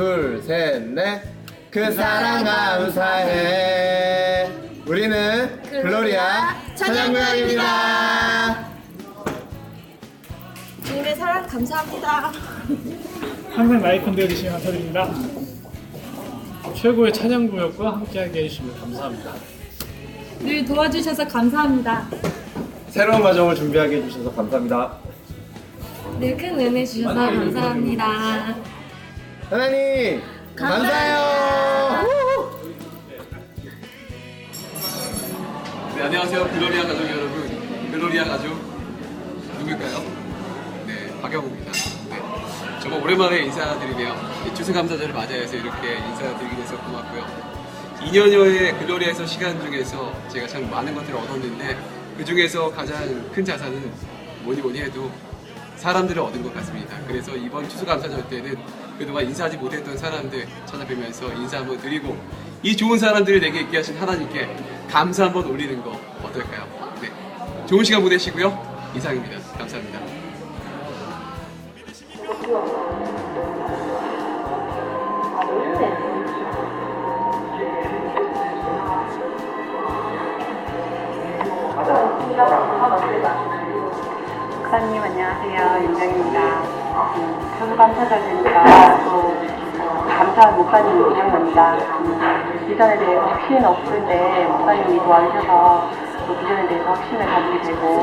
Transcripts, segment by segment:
셋, 넷. 그 사랑 감사해. 우리는 글로리아 찬양구역입니다. 주님의 사랑 감사합니다. 항상 나이 컨대 해주시면 감사드립니다. 최고의 찬양구역과 함께하게 해주시면 감사합니다. 늘 도와주셔서 감사합니다. 새로운 과정을 준비하게 해주셔서 감사합니다. 늘 큰 은혜 주셔서 감사합니다. 하나님, 감사해요. 네, 안녕하세요. 글로리아 가족 여러분. 글로리아 가족 누굴까요? 네, 박영호입니다. 네, 정말 오랜만에 인사드리네요. 이 추수감사절을 맞이해서 이렇게 인사드리게 돼서 고맙고요. 2년여의 글로리아에서 시간 중에서 제가 참 많은 것들을 얻었는데 그 중에서 가장 큰 자산은 뭐니 뭐니 해도 사람들을 얻은 것 같습니다. 그래서 이번 추수감사절 때는 그동안 인사하지 못했던 사람들 찾아뵈면서 인사 한번 드리고 이 좋은 사람들을 내게 있게 하신 하나님께 감사 한번 올리는 거 어떨까요? 네. 좋은 시간 보내시고요. 이상입니다. 감사합니다. 목사님 안녕하세요. 윤정입니다. 음, 추수감사절 되니까 또 어, 감사한 목사님이 생각납니다. 음, 비전에 대해서 확신은 없는데 목사님이 도와주셔서 또 비전에 대해서 확신을 가지게 되고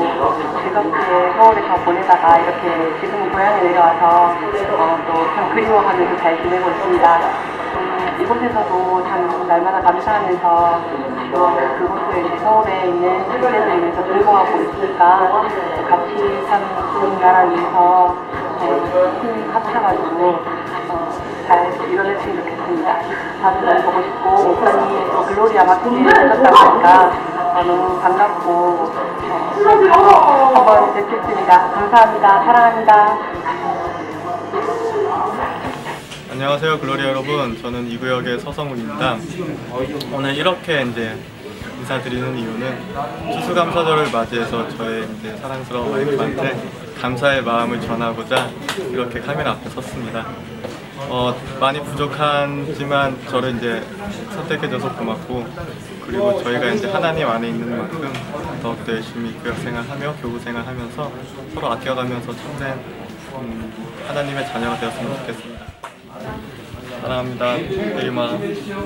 즐겁게 서울에서 보내다가 이렇게 지금 고향에 내려와서 어, 또참 그리워하면서 잘 지내고 있습니다. 음, 이곳에서도 참 날마다 감사하면서 또 그곳에 서울에 있는 학생들을 위해서 즐거워하고 있으니까 같이 참 좋은 나라 위해서 네, 힘 합쳐가지고 어, 잘 이뤄냈으면 좋겠습니다. 다들 너무 보고 싶고 목사님 또 글로리아 마켓에 오셨다고 하니까 어, 너무 반갑고 어, 한번 뵙겠습니다. 감사합니다. 사랑합니다. 안녕하세요 글로리아 여러분. 저는 이 구역의 서성훈입니다. 오늘 이렇게 이제 인사드리는 이유는 추수감사절을 맞이해서 저의 이제 사랑스러운 와이프한테 감사의 마음을 전하고자 이렇게 카메라 앞에 섰습니다. 어, 많이 부족하지만 저를 이제 선택해줘서 고맙고 그리고 저희가 이제 하나님 안에 있는 만큼 더욱더 열심히 구역생활하며 교구생활하면서 서로 아껴가면서 참된 음, 하나님의 자녀가 되었으면 좋겠습니다. 사랑합니다. 내일마. 글로리아